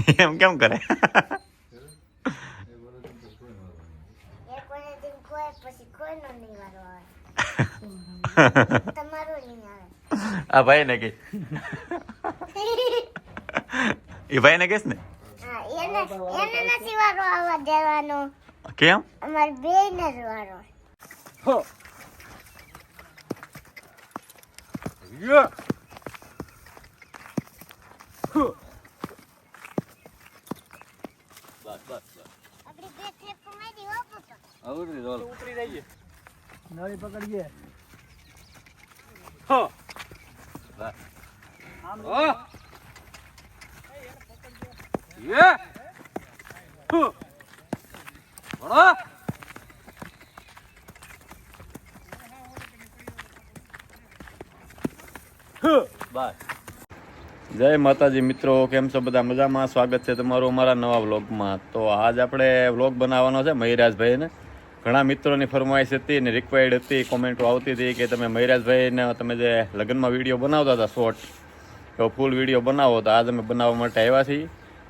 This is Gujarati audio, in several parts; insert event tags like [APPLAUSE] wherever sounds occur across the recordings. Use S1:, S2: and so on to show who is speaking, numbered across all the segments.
S1: [LAUGHS] એમ કેમ કરે?
S2: કોઈ [LAUGHS] [LAUGHS]
S1: આ ભાઈ ને કે. એ ભાઈ ને? કહેશ ને
S2: હા
S1: કેમ?
S2: અમારે બે ને વારો આપણી બે થેપ મારી હો પુત્ર
S3: નળી પકડીએ.
S1: જય માતાજી મિત્રો કેમ છો બધા? મજામાં? સ્વાગત છે તમારું અમારા નવા વ્લોગમાં. તો આજ આપણે વ્લોગ બનાવવાનો છે મહિરાજભાઈને. ઘણા મિત્રોની ફરમાઈશ હતી અને રિક્વાયર્ડ હતી કોમેન્ટો આવતી હતી કે તમે મહિરાજભાઈને તમે જે લગ્નમાં વીડિયો બનાવતા હતા શોર્ટ તો ફૂલ વીડિયો બનાવો. તો આજ અમે બનાવવા માટે આવ્યા છીએ.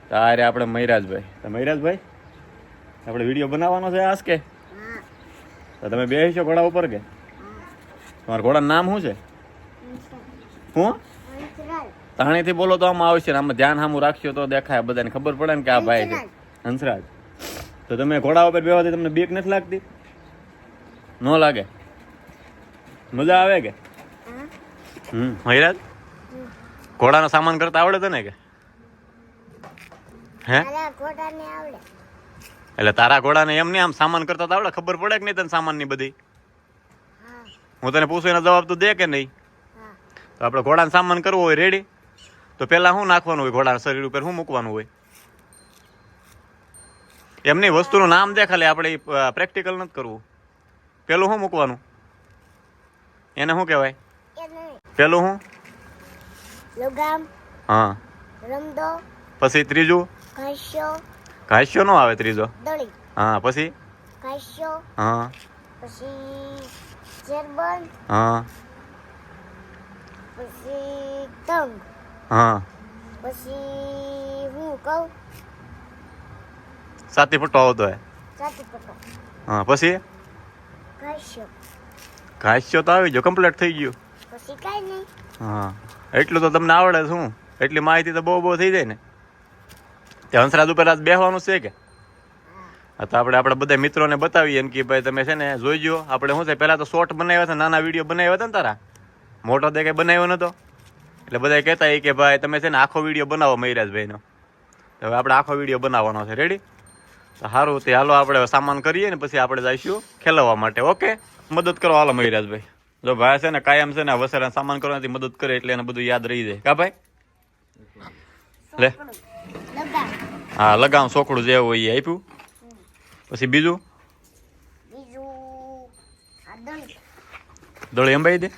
S1: તો આ રે આપણે મહિરાજભાઈ તો મહિરાજભાઈ આપણે વીડિયો બનાવવાનો છે આજ કે? તો તમે બેસો ઘોડા ઉપર કે? તમારા ઘોડાનું નામ શું છે? હું? તાણીથી બોલો તો આમાં આવશે આમાં ધ્યાન સામું રાખ્યો તો દેખાય. બધાને ખબર પડે ને કે આ ભાઈ છે. હંસરાજ. તો તમે ઘોડા ઉપર બેવાથી તમને બીક નથી લાગતી? ન લાગે? મજા આવે કે? હમ હૈરાજ? ઘોડાનો સામાન કરતા આવડે તને કે? હે? એટલે તારા ઘોડાને એમ નહીં આમ સામાન કરતા તો આવડે ખબર પડે કે નહીં તને સામાનની બધી?
S2: હું.
S1: તને પૂછું એનો જવાબ તું દે કે નહીં? તો આપણે ઘોડાને સામાન કરવો હોય રેડી તો પહેલાં શું નાખવાનું હોય ઘોડાના શરીર ઉપર શું મૂકવાનું હોય? એમની વસ્તુનું નામ દે ખાલી આપણે પ્રેક્ટિકલ નથી કરવું. પેલું શું મૂકવાનું? એને શું કહેવાય? પેલું શું?
S2: લગામ.
S1: હા.
S2: રમદો.
S1: પછી ત્રીજું?
S2: ઘાસ્યો.
S1: ઘાસ્યો નો આવે ત્રીજો.
S2: દળી.
S1: હા પછી?
S2: ઘાસ્યો.
S1: હા.
S2: પછી ચેરબંધ
S1: હા.
S2: પછી તંગ.
S1: હા.
S2: પછી હું કહું?
S1: સાતી ફૂટો આવતો
S2: સાથી
S1: હા પછી?
S2: ઘાસ્યો.
S1: તો આવી ગયો કમ્પ્લીટ થઈ ગયું.
S2: પછી કાંઈ નહીં.
S1: હા એટલું તો તમને આવડે શું? એટલી માહિતી તો બહુ બહુ થઈ જાય ને. તે હંસરાજ ઉપર આજ બેસવાનું છે કે? હા તો આપણે આપણે બધા મિત્રોને બતાવીએ કે ભાઈ તમે છે ને જોઈજો. આપણે શું છે પહેલાં તો શોર્ટ બનાવ્યા હતા નાના વીડિયો બનાવ્યા હતા ને તારા. મોટો તે કંઈ બનાવ્યો નહોતો એટલે બધા કહેતા એ કે ભાઈ તમે છે ને આખો વીડિયો બનાવો મહિરાજભાઈનો. હવે આપણે આખો વીડિયો બનાવવાનો છે. રેડી સારું તે હાલો આપણે સામાન કરીએ ને પછી આપણે જઈશું ખેલવવા માટે ઓકે? મદદ કરો હાલો મહિરાજભાઈ જો ભાઈ છે ને કાયમ છે ને વસેરા સામાન કરવાથી મદદ કરે એટલે એને બધું યાદ રહી જાય. કા ભાઈ? લે. હા લગામ સોકડું જે હોય એ આપ્યું. પછી બીજું?
S2: બીજું એમ ભાઈ
S1: દળી દે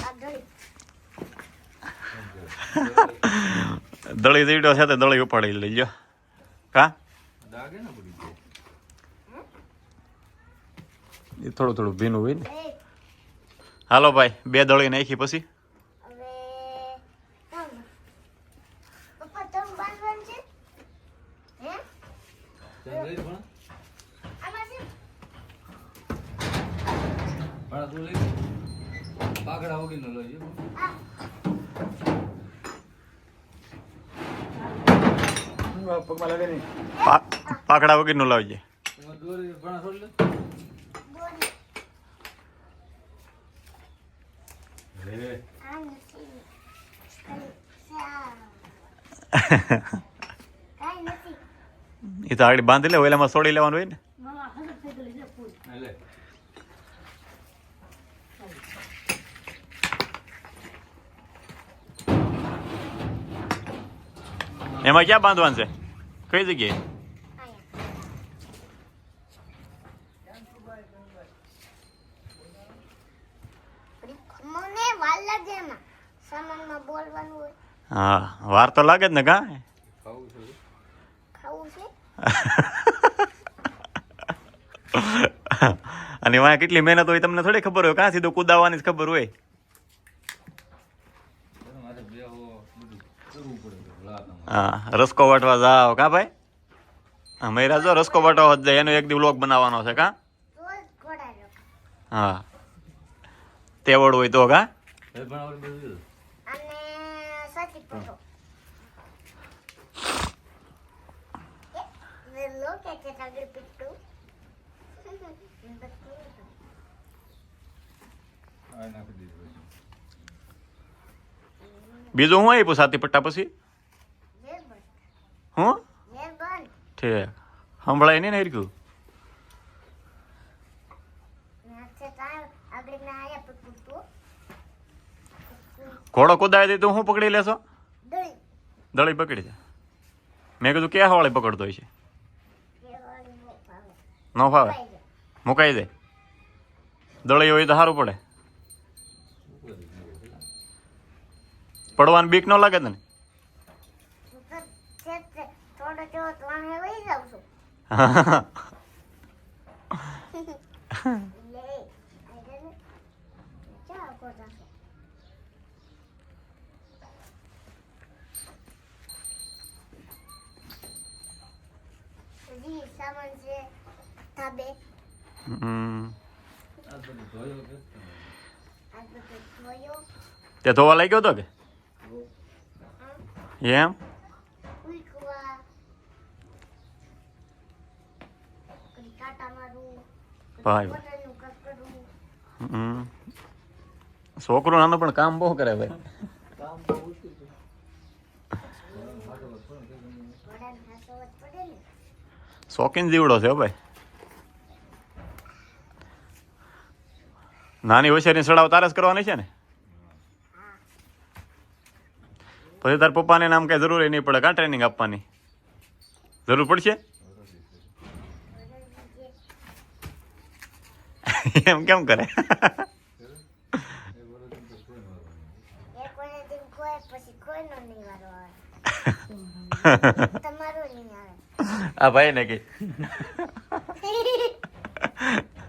S2: આ દળી
S1: દળી દીડો છે તે દળી ઉપાડી લઈ કા? એ થોડું થોડું ભીનું હોય ને. હાલો ભાઈ બે દળી નાખી પછી.
S2: હવે તંગ પપ્પા તંગ બાંધવાનું છે હે આમાં છે
S3: પાકડા
S1: વગરનું લાવજે. [LAUGHS] એ તો આગળ બાંધી લે ઓલામાં છોડી લેવાનું હોય ને
S3: લે
S1: એમાં ક્યાં બાંધવાનું છે? કઈ જગ્યાએ? હા વાર તો લાગે જ ને કા [LAUGHS] અને વાંહે કેટલી મહેનત હોય તમને થોડી ખબર હોય કાં સીધું કુદાવાની જ ખબર હોય
S3: એના માટે બે હો બધું કરવું પડે લા તમારે
S1: હા, રસકો વાટવા જાઓ. કા ભાઈ? હા મૈરા જો, રસકો વાટવા જ જાય, એનો એક દી વ્લોગ બનાવવાનો છે, કા? હા. તેવડ હોય તો, કા. બીજું હું આપ્યું સાતી પટ્ટા પછી
S2: જે બન
S1: હું
S2: જે બન
S1: ઠીક સંભળાય નહીં ને
S2: પીટુ
S1: ઘોડો કુદાય દે તો હું પકડી લેશો દળી પકડી દે મેં કીધું ક્યાં વાળી પકડતો છે
S2: નો
S1: ફાવે મુકાઈ દે દળી હોય તો સારું પડે પડવાની બીક ન લાગે તને
S2: હું તો છે જ તે જો તો આને વહી જાઉં છું. [LAUGHS] લે આઈ ને. ચા કોટા છે જી સામાન છે તાબે
S1: હમ. તે ધોવા લાગ્યો હતો કે? એમ
S2: ઉઈકવા કદી કાટા મારું
S1: ભાઈ. હમ. છોકરો નાનો પણ કામ બહુ કરે ભાઈ. શોખીન જીવડો છે ભાઈ. નાની હોશિયારી સડાવ તારે જ કરવાની છે ને? પછી તાર પપ્પાને નામ કઈ જરૂર નહીં પડે કાં ટ્રેનિંગ આપવાની? જરૂર પડશે એમ કેમ કરે
S3: એ બરોબર તો કોઈ ન હોય.
S2: એ કોઈને દિન કોઈ પછી કોઈનો નહીં વારો આવે તમારો કેમ કરે
S1: આ ભાઈ ને કે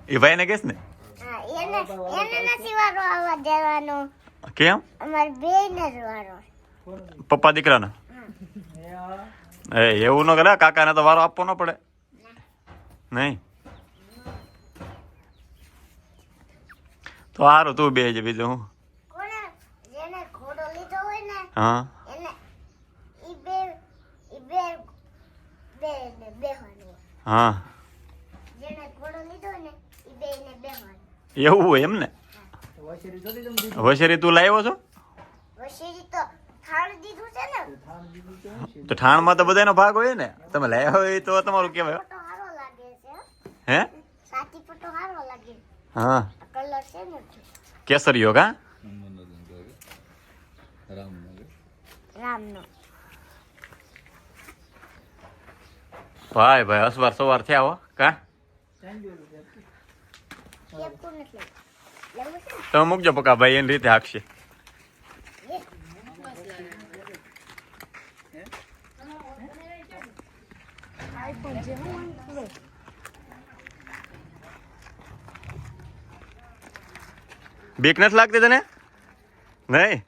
S1: એ ભાઈ ને કહેશ ને કેમ પપ્પા દીકરાના એ એવું ન કરે કાકાને તો વારો આપવો ન પડે નહીં તો સારું તું બે છે બીજું હું?
S2: કોને જેને ઘોડો લીધો હોય ને
S1: હા.
S2: એને ઈ બે ઈ બે બે ને બેહવાનું હોય.
S1: હા.
S2: જેને ઘોડો લીધો હોય ને ઈ બે ને બેહવાનું.
S1: એવું હોય એમ ને? વશેરી તું લાવ્યો છો?
S2: તો ઠાણમાં
S1: તો ઠાણમાં તો બધાનો ભાગ હોય ને? તમે લાવ્યા હોય તો તમારું કેવાય. હો.
S2: હો.
S1: હે
S2: સાથી પટો હારો લાગે
S1: હા
S2: કલર છે ને
S1: કેસરીયો કા
S3: હનુમાનનો દિન કહે કે? રામનો કે?
S2: રામનો
S1: ભાઈ ભાઈ અસવાર સવાર થયા હો કા
S2: કેકું નથી લેવું છે ને
S1: તમે મૂકજો પકા ભાઈ એની રીતે હાકશે બીક નથી લાગતી તને? નહીં?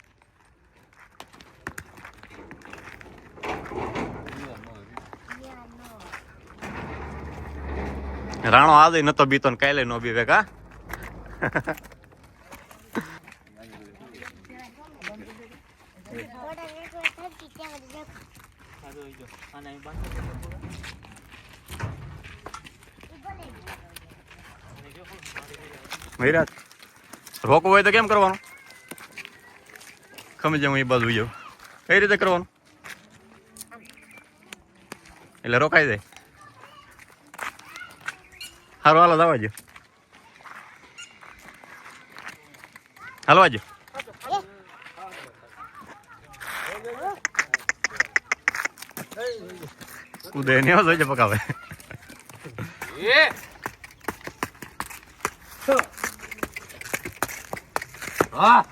S1: રાણો આજે નતો બીતો ને કાલે નો બી કા
S2: થોડા
S1: રોકવું હોય તો કેમ કરવાનું? ખમી જાઉં, એ બાજુ જાઉં. કઈ રીતે કરવાનું? એટલે રોકાઈ જાય. સારું હાલો, જવા જો હાલવા જો કુદે નહીં જોઈજો પકાવે.
S3: હા.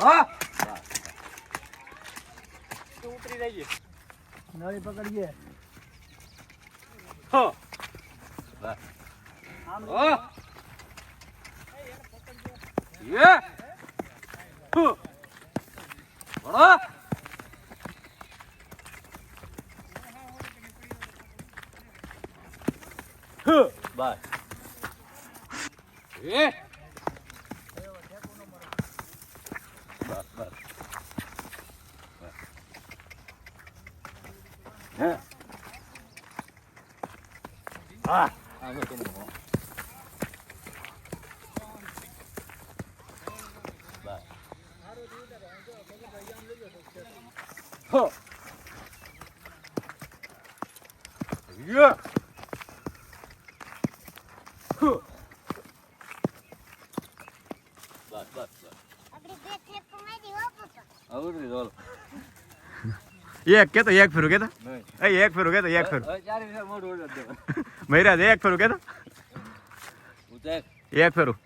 S3: હા. પકડી જાય
S4: નળી પકડીએ.
S3: હો.
S4: આમ
S3: હો. યે હો. વળો હો બસ એ બસ બસ હે હા આમ તો નો Huh. Yeah. બસ બસ
S2: પપ્પા
S3: આવડી રોલ
S1: એક ફેરું કેતા?
S3: નહીં.
S1: એક ફેરું કેતો એક ફેરું. મહિરાજ એક ફેરું
S3: કે
S1: એક ફેરું.